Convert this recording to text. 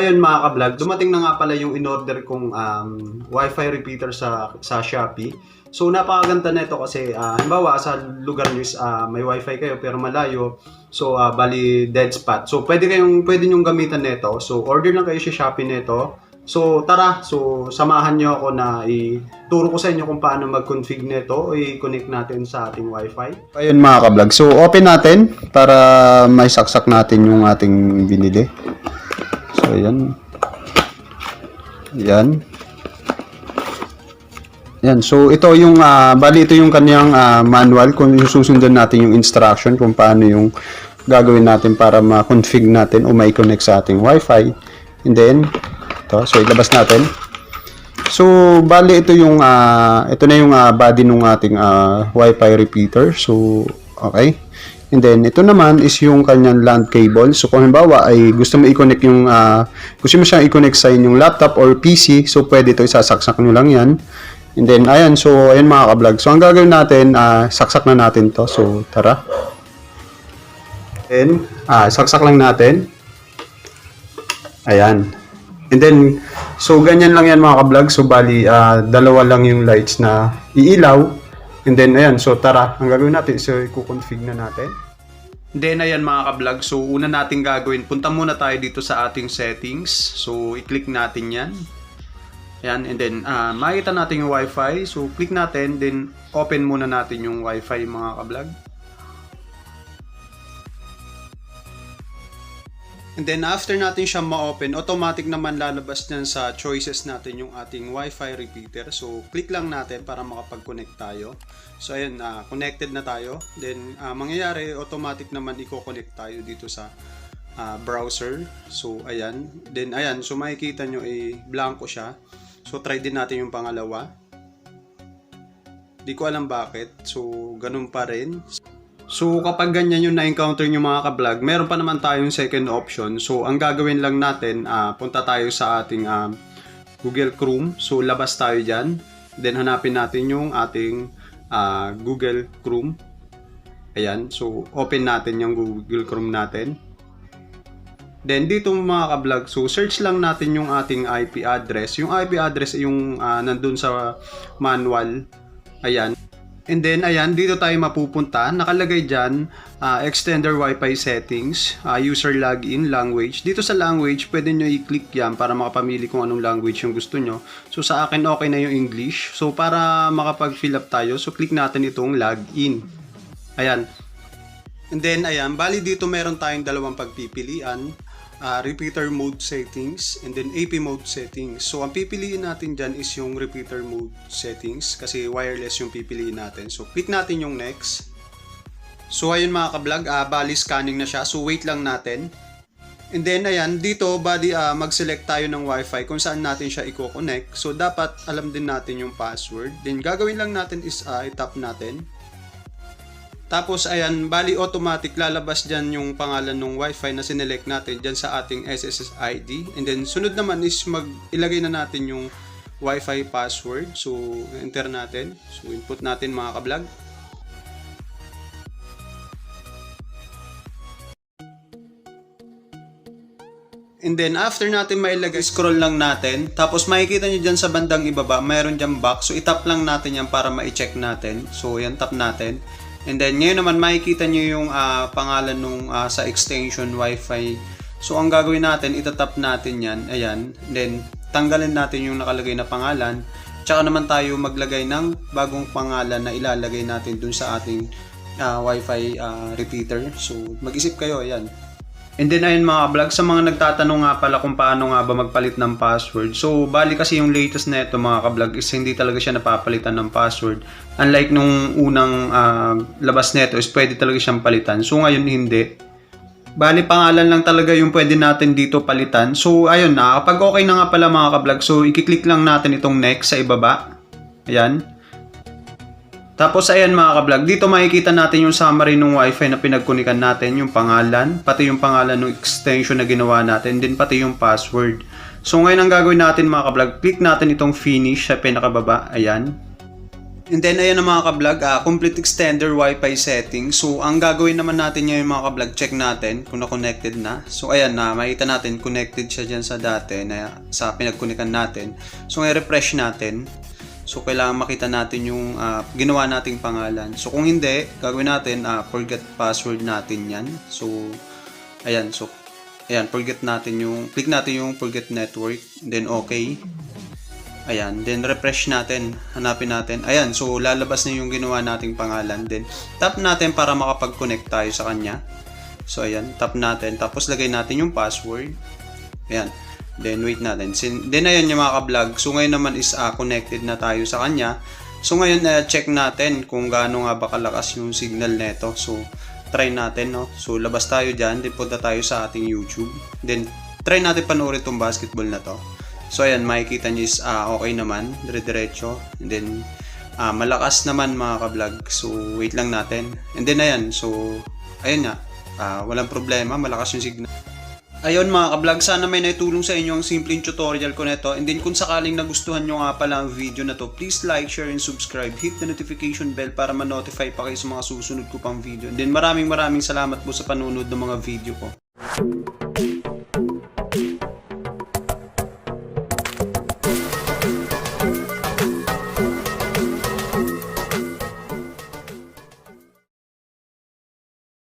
ayun mga ka-vlog, dumating na nga pala yung in-order kong um, Wi-Fi repeater sa sa Shopee. So napakaganda nito kasi uh, halimbawa sa lugar niyo is ah, may Wi-Fi kayo pero malayo. So ah, bali dead spot. So pwede kayong pwede niyo gamitan nito. So order lang kayo sa Shopee nito. So tara, so samahan niyo ako na ituro ko sa inyo kung paano mag-config nito i-connect natin sa ating Wi-Fi. Ayun mga ka-vlog. So open natin para may saksak natin yung ating binili. So ayan. Yan. So ito yung ah, bali ito yung kanyang ah, manual kung susundan natin yung instruction kung paano yung gagawin natin para ma-config natin o ma-connect sa ating Wi-Fi. And then ito, so ilabas natin. So bali ito yung ah, ito na yung ah, body ng ating ah, Wi-Fi repeater. So okay. And then, ito naman is yung kanyang LAN cable. So, kung halimbawa ay gusto mo i-connect yung, ah, gusto mo siyang i-connect sa inyong laptop or PC, so pwede ito, isasaksak nyo lang yan. And then, ayan, so, ayan mga ka-vlog. So, ang gagawin natin, ah, saksak na natin to. So, tara. Then, ah, saksak lang natin. Ayan. And then, so, ganyan lang yan mga ka-vlog. So, bali, ah, dalawa lang yung lights na iilaw. And then, ayan, so tara, ang gagawin natin, so i-config na natin. Then, ayan mga ka-vlog, so una natin gagawin, punta muna tayo dito sa ating settings. So, i-click natin yan. Ayan, and then, ah makita natin yung wifi. So, click natin, then open muna natin yung wifi mga ka-vlog. And then after natin siya ma-open, automatic naman lalabas niyan sa choices natin yung ating Wi-Fi repeater. So click lang natin para makapag-connect tayo. So ayun, na connected na tayo. Then ah, mangyayari automatic naman i-connect tayo dito sa ah, browser. So ayan. Then ayan, so makikita nyo eh blanco siya. So try din natin yung pangalawa. Di ko alam bakit. So ganun pa rin. So kapag ganyan yung na-encounter nyo mga ka-vlog, meron pa naman tayong second option. So ang gagawin lang natin, ah, punta tayo sa ating ah, Google Chrome. So labas tayo dyan. Then hanapin natin yung ating ah, Google Chrome. Ayan. So open natin yung Google Chrome natin. Then dito mga ka-vlog, so search lang natin yung ating IP address. Yung IP address yung ah, nandun sa manual. Ayan. And then, ayan, dito tayo mapupunta. Nakalagay dyan, ah, extender Wi-Fi settings, ah, user login, language. Dito sa language, pwede nyo i-click yan para makapamili kung anong language yung gusto nyo. So, sa akin, okay na yung English. So, para makapag-fill up tayo, so click natin itong login. Ayan. And then, ayan, bali dito meron tayong dalawang pagpipilian. Ah, repeater mode settings and then AP mode settings. So, ang pipiliin natin dyan is yung repeater mode settings kasi wireless yung pipiliin natin. So, click natin yung next. So, ayun mga ka-vlog, ah, bali scanning na siya. So, wait lang natin. And then, ayan, dito, bali, ah, mag-select tayo ng Wi-Fi kung saan natin siya i-connect. So, dapat alam din natin yung password. Then, gagawin lang natin is ah, i-tap natin. Tapos ayan, bali automatic lalabas dyan yung pangalan ng wifi na sinelect natin dyan sa ating SSS ID. And then sunod naman is mag ilagay na natin yung wifi password. So enter natin. So input natin mga kablog. And then after natin mailagay, scroll lang natin. Tapos makikita nyo dyan sa bandang ibaba, mayroon dyan box. So itap lang natin yan para ma-check natin. So yan, tap natin. And then ngayon naman makikita nyo yung ah, pangalan nung ah, sa extension wifi. So ang gagawin natin, itatap natin yan. Ayan. Then tanggalin natin yung nakalagay na pangalan. Tsaka naman tayo maglagay ng bagong pangalan na ilalagay natin dun sa ating ah, wifi ah, repeater. So mag-isip kayo, ayan. And then ayun mga vlog, sa mga nagtatanong nga pala kung paano nga ba magpalit ng password. So bali kasi yung latest na ito mga ka-vlog is hindi talaga siya napapalitan ng password. Unlike nung unang ah, labas nito is pwede talaga siyang palitan. So ngayon hindi. Bali pangalan lang talaga yung pwede natin dito palitan. So ayun na, kapag okay na nga pala mga ka-vlog, so i-click lang natin itong next sa ibaba. Ayan. Tapos ayan mga ka-vlog, dito makikita natin yung summary ng wifi na pinagkunikan natin, yung pangalan, pati yung pangalan ng extension na ginawa natin, din pati yung password. So ngayon ang gagawin natin mga ka-vlog, click natin itong finish sa pinakababa, ayan. And then, ayan na mga kablog, ah, complete extender Wi-Fi setting. So, ang gagawin naman natin ngayon mga kablog, check natin kung na-connected na. So, ayan na, makita natin, connected siya dyan sa dati, na, sa pinagkunikan natin. So, ngayon, refresh natin. So, kailangan makita natin yung ah, ginawa nating pangalan. So, kung hindi, gagawin natin, ah, forget password natin yan. So, ayan, so, ayan, forget natin yung, click natin yung forget network, then okay. Ayan, then refresh natin, hanapin natin. Ayan, so lalabas na yung ginawa nating pangalan. Then tap natin para makapag-connect tayo sa kanya. So ayan, tap natin. Tapos lagay natin yung password. Ayan. Then wait natin. Sin then ayan yung mga ka-vlog. So ngayon naman is ah, connected na tayo sa kanya. So ngayon uh, check natin kung gaano nga ba kalakas yung signal neto. So try natin no. So labas tayo diyan, then punta tayo sa ating YouTube. Then try natin panoorin tong basketball na to. So ayan, makikita niyo is ah, okay naman, dire-diretso. And then ah, malakas naman mga ka-vlog. So wait lang natin. And then ayan, so ayun nga. Ah, walang problema, malakas yung signal. Ayun mga ka-vlog, sana may naitulong sa inyo ang simpleng tutorial ko nito. And then kung sakaling nagustuhan nyo nga pala ang video na to, please like, share, and subscribe. Hit the notification bell para ma-notify pa kayo sa mga susunod ko pang video. And then maraming maraming salamat po sa panunod ng mga video ko.